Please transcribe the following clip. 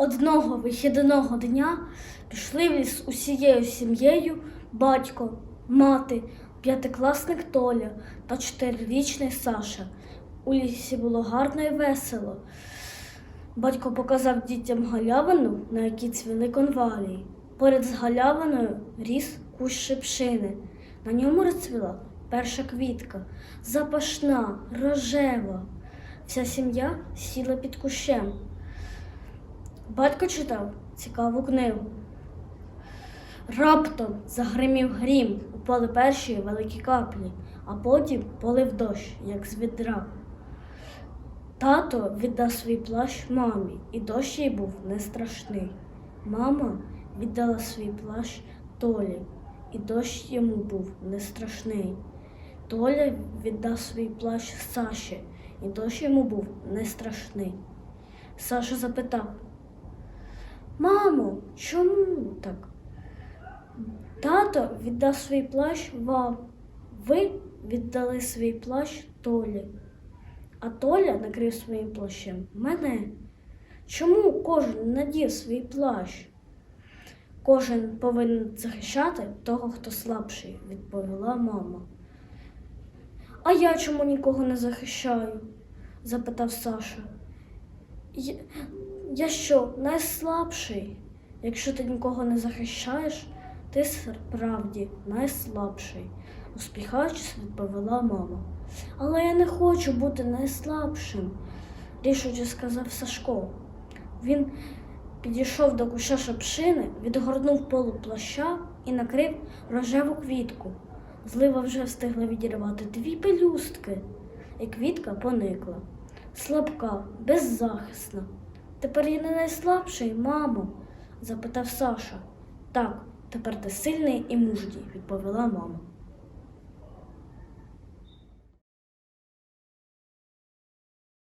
Одного вихідного дня пішли в ліс усією сім'єю батько, мати, п'ятикласник Толя та чотирирічний Саша. У лісі було гарно і весело. Батько показав дітям галявину, на якій цвіли конвалії. Поряд з галявиною ріс кущ шипшини. На ньому розцвіла перша квітка, запашна, рожева. Вся сім'я сіла під кущем. Батько читав цікаву книгу. Раптом загримів грім, упали перші великі каплі, а потім полив дощ, як з відра. Тато віддав свій плащ мамі, і дощ їй був не страшний. Мама віддала свій плащ Толі, і дощ йому був не страшний. Толя віддав свій плащ Саші, і дощ йому був не страшний. Саша запитав: Мамо, чому так? Тато віддав свій плащ вам. Ви віддали свій плащ Толі. А Толя накрив своїм плащем мене. Чому кожен надів свій плащ? Кожен повинен захищати того, хто слабший, відповіла мама. А я чому нікого не захищаю? запитав Саша. Я, що, найслабший? Якщо ти нікого не захищаєш, ти справді найслабший, успіхаючись, відповіла мама. Але я не хочу бути найслабшим, рішуче сказав Сашко. Він підійшов до куща шапшини, відгорнув полу плаща і накрив рожеву квітку. Злива вже встигла відірвати дві пелюстки, і квітка поникла. Слабка, беззахисна. Тепер я не найслабший, мамо? запитав Саша. Так, тепер ти сильний і мужній, відповіла мама.